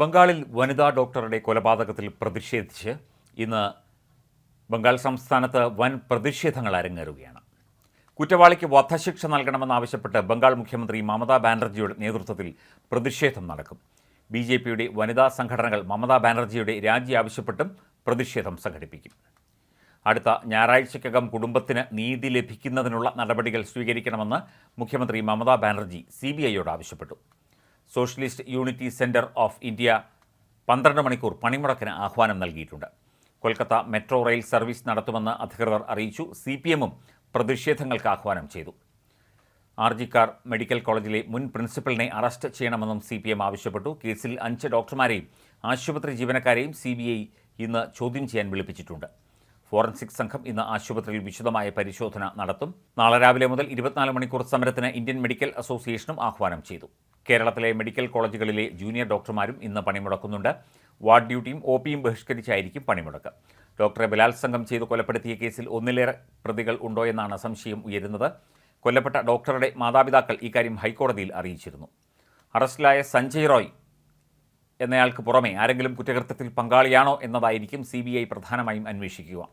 ബംഗാളിൽ വനിതാ ഡോക്ടറുടെ കൊലപാതകത്തിൽ പ്രതിഷേധിച്ച് ഇന്ന് ബംഗാൾ സംസ്ഥാനത്ത് വൻ പ്രതിഷേധങ്ങൾ അരങ്ങേറുകയാണ്. കുറ്റവാളിക്ക് വധശിക്ഷ നൽകണമെന്നാവശ്യപ്പെട്ട് ബംഗാൾ മുഖ്യമന്ത്രി മമതാ ബാനർജിയുടെ നേതൃത്വത്തിൽ പ്രതിഷേധം നടക്കും. ബി ജെ പിയുടെ വനിതാ സംഘടനകൾ മമതാ ബാനർജിയുടെ രാജി ആവശ്യപ്പെട്ടും പ്രതിഷേധം സംഘടിപ്പിക്കും. അടുത്ത ഞായറാഴ്ചയ്ക്കകം കുടുംബത്തിന് നീതി ലഭിക്കുന്നതിനുള്ള നടപടികൾ സ്വീകരിക്കണമെന്ന് മുഖ്യമന്ത്രി മമതാ ബാനർജി സി ബി ഐയോട് ആവശ്യപ്പെട്ടു. Socialist unity centre of India പന്ത്രണ്ട് മണിക്കൂർ പണിമുടക്കിന് ആഹ്വാനം നൽകിയിട്ടുണ്ട്. കൊൽക്കത്ത മെട്രോ റെയിൽ സർവീസ് നടത്തുമെന്ന് അധികൃതർ അറിയിച്ചു. സി പി എമ്മും പ്രതിഷേധങ്ങൾക്ക് ആഹ്വാനം ചെയ്തു. ആർജിക്കാർ മെഡിക്കൽ കോളേജിലെ മുൻ പ്രിൻസിപ്പലിനെ അറസ്റ്റ് ചെയ്യണമെന്നും സി പി എം ആവശ്യപ്പെട്ടു. കേസിൽ അഞ്ച് ഡോക്ടർമാരെയും ആശുപത്രി ജീവനക്കാരെയും സി ബി ഐ ഇന്ന് ചോദ്യം ചെയ്യാൻ വിളിപ്പിച്ചിട്ടുണ്ട്. ഫോറൻസിക് സംഘം ഇന്ന് ആശുപത്രിയിൽ വിശദമായ പരിശോധന നടത്തും. നാളെ രാവിലെ മുതൽ ഇരുപത്തിനാല് മണിക്കൂർ സമരത്തിന് ഇന്ത്യൻ മെഡിക്കൽ അസോസിയേഷനും ആഹ്വാനം ചെയ്തു. കേരളത്തിലെ മെഡിക്കൽ കോളേജുകളിലെ ജൂനിയർ ഡോക്ടർമാരും ഇന്ന് പണിമുടക്കുന്നുണ്ട്. വാർഡ് ഡ്യൂട്ടിയും ഒ പിയും ബഹിഷ്കരിച്ചായിരിക്കും പണിമുടക്ക്. ഡോക്ടറെ ബലാത്സംഗം ചെയ്ത് കൊലപ്പെടുത്തിയ കേസിൽ ഒന്നിലേറെ പ്രതികൾ ഉണ്ടോയെന്നാണ് സംശയം ഉയരുന്നത്. കൊല്ലപ്പെട്ട ഡോക്ടറുടെ മാതാപിതാക്കൾ ഇക്കാര്യം ഹൈക്കോടതിയിൽ അറിയിച്ചിരുന്നു. അറസ്റ്റിലായ സഞ്ജയ് റോയ് എന്നയാൾക്ക് പുറമെ ആരെങ്കിലും കുറ്റകൃത്യത്തിൽ പങ്കാളിയാണോ എന്നതായിരിക്കും സി പ്രധാനമായും അന്വേഷിക്കുക.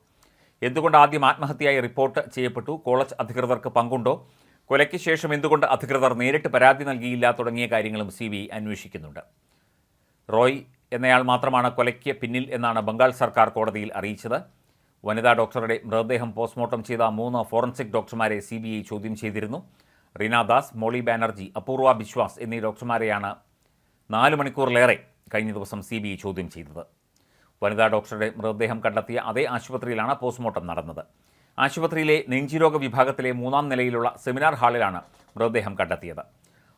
എന്തുകൊണ്ട് ആദ്യം ആത്മഹത്യയായി റിപ്പോർട്ട് ചെയ്യപ്പെട്ടു? കോളേജ് അധികൃതർക്ക് പങ്കുണ്ടോ? കൊലയ്ക്ക് ശേഷം എന്തുകൊണ്ട് അധികൃതർ നേരിട്ട് പരാതി നൽകിയില്ല തുടങ്ങിയ കാര്യങ്ങളും സി ബി അന്വേഷിക്കുന്നുണ്ട്. റോയ് എന്നയാൾ മാത്രമാണ് കൊലയ്ക്ക് പിന്നിൽ എന്നാണ് ബംഗാൾ സർക്കാർ കോടതിയിൽ അറിയിച്ചത്. വനിതാ ഡോക്ടറുടെ മൃതദേഹം പോസ്റ്റ്മോർട്ടം ചെയ്ത മൂന്ന് ഫോറൻസിക് ഡോക്ടർമാരെ സി ബി ഐ ചോദ്യം ചെയ്തിരുന്നു. റീന ദാസ് മോളി ബാനർജി അപൂർവ ബിശ്വാസ് എന്നീ ഡോക്ടർമാരെയാണ് നാല് മണിക്കൂറിലേറെ കഴിഞ്ഞ ദിവസം സി ബി ഐ ചോദ്യം ചെയ്തത്. വനിതാ ഡോക്ടറുടെ മൃതദേഹം കണ്ടെത്തിയ അതേ ആശുപത്രിയിലാണ് പോസ്റ്റ്മോർട്ടം നടന്നത്. ആശുപത്രിയിലെ നെഞ്ചിരോഗ വിഭാഗത്തിലെ മൂന്നാം നിലയിലുള്ള സെമിനാർ ഹാളിലാണ് മൃതദേഹം കണ്ടെത്തിയത്.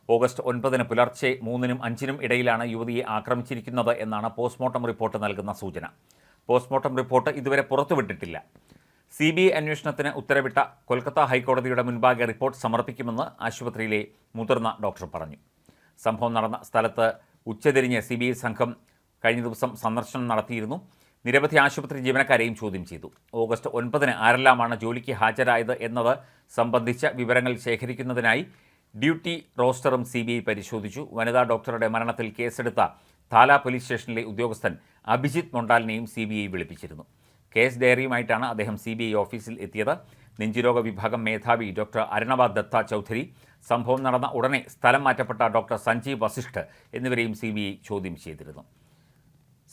ഓഗസ്റ്റ് ഒൻപതിന് പുലർച്ചെ മൂന്നിനും അഞ്ചിനും ഇടയിലാണ് യുവതിയെ ആക്രമിച്ചിരിക്കുന്നത് എന്നാണ് പോസ്റ്റ്മോർട്ടം റിപ്പോർട്ട് നൽകുന്ന സൂചന. പോസ്റ്റ്മോർട്ടം റിപ്പോർട്ട് ഇതുവരെ പുറത്തുവിട്ടിട്ടില്ല. സി ബി ഐ അന്വേഷണത്തിന് ഉത്തരവിട്ട കൊൽക്കത്ത ഹൈക്കോടതിയുടെ മുൻപാകെ റിപ്പോർട്ട് സമർപ്പിക്കുമെന്ന് ആശുപത്രിയിലെ മുതിർന്ന ഡോക്ടർ പറഞ്ഞു. സംഭവം നടന്ന സ്ഥലത്ത് ഉച്ചതിരിഞ്ഞ് സി സംഘം കഴിഞ്ഞ ദിവസം സന്ദർശനം നടത്തിയിരുന്നു. നിരവധി ആശുപത്രി ജീവനക്കാരെയും ചോദ്യം ചെയ്തു. ഓഗസ്റ്റ് ഒൻപതിന് ആരെല്ലാമാണ് ജോലിക്ക് ഹാജരായത് എന്നത് സംബന്ധിച്ച വിവരങ്ങൾ ശേഖരിക്കുന്നതിനായി ഡ്യൂട്ടി റോസ്റ്ററും സി ബി ഐ പരിശോധിച്ചു. വനിതാ ഡോക്ടറുടെ മരണത്തിൽ കേസെടുത്ത താല പോലീസ് സ്റ്റേഷനിലെ ഉദ്യോഗസ്ഥൻ അഭിജിത്ത് മൊണ്ടാലിനെയും സി ബി ഐ വിളിപ്പിച്ചിരുന്നു. കേസ് ഡയറിയുമായിട്ടാണ് അദ്ദേഹം സി ബി ഐ ഓഫീസിൽ എത്തിയത്. നെഞ്ചുരോഗ വിഭാഗം മേധാവി ഡോക്ടർ അരുണവ ദത്ത ചൗധരി സംഭവം നടന്ന ഉടനെ സ്ഥലം മാറ്റപ്പെട്ട ഡോക്ടർ സഞ്ജീവ് വസിഷ്ഠ് എന്നിവരെയും സി ചോദ്യം ചെയ്തിരുന്നു.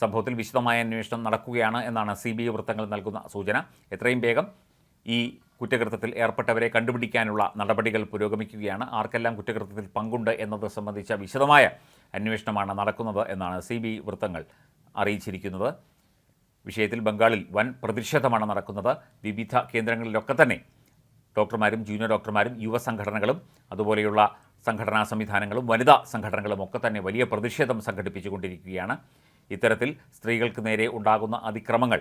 സംഭവത്തിൽ വിശദമായ അന്വേഷണം നടക്കുകയാണ് എന്നാണ് സി ബി ഐ വൃത്തങ്ങൾ നൽകുന്ന സൂചന. എത്രയും വേഗം ഈ കുറ്റകൃത്യത്തിൽ ഏർപ്പെട്ടവരെ കണ്ടുപിടിക്കാനുള്ള നടപടികൾ പുരോഗമിക്കുകയാണ്. ആർക്കെല്ലാം കുറ്റകൃത്യത്തിൽ പങ്കുണ്ട് എന്നത് സംബന്ധിച്ച വിശദമായ അന്വേഷണമാണ് നടക്കുന്നത് എന്നാണ് സി ബി വൃത്തങ്ങൾ അറിയിച്ചിരിക്കുന്നത്. വിഷയത്തിൽ ബംഗാളിൽ വൻ പ്രതിഷേധമാണ് നടക്കുന്നത്. വിവിധ കേന്ദ്രങ്ങളിലൊക്കെ തന്നെ ഡോക്ടർമാരും ജൂനിയർ ഡോക്ടർമാരും യുവസംഘടനകളും അതുപോലെയുള്ള സംഘടനാ സംവിധാനങ്ങളും വനിതാ സംഘടനകളും ഒക്കെ തന്നെ വലിയ പ്രതിഷേധം സംഘടിപ്പിച്ചുകൊണ്ടിരിക്കുകയാണ്. ഇത്തരത്തിൽ സ്ത്രീകൾക്ക് നേരെ ഉണ്ടാകുന്ന അതിക്രമങ്ങൾ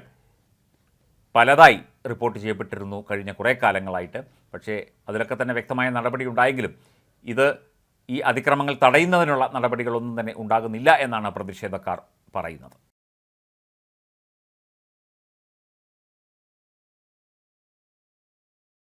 പലതായി റിപ്പോർട്ട് ചെയ്യപ്പെട്ടിരുന്നു കഴിഞ്ഞ കുറേ കാലങ്ങളായിട്ട്. പക്ഷേ അതിലൊക്കെ തന്നെ വ്യക്തമായ നടപടി ഉണ്ടായെങ്കിലും ഇത് ഈ അതിക്രമങ്ങൾ തടയുന്നതിനുള്ള നടപടികളൊന്നും തന്നെ ഉണ്ടാകുന്നില്ല എന്നാണ് പ്രതിഷേധക്കാർ പറയുന്നത്.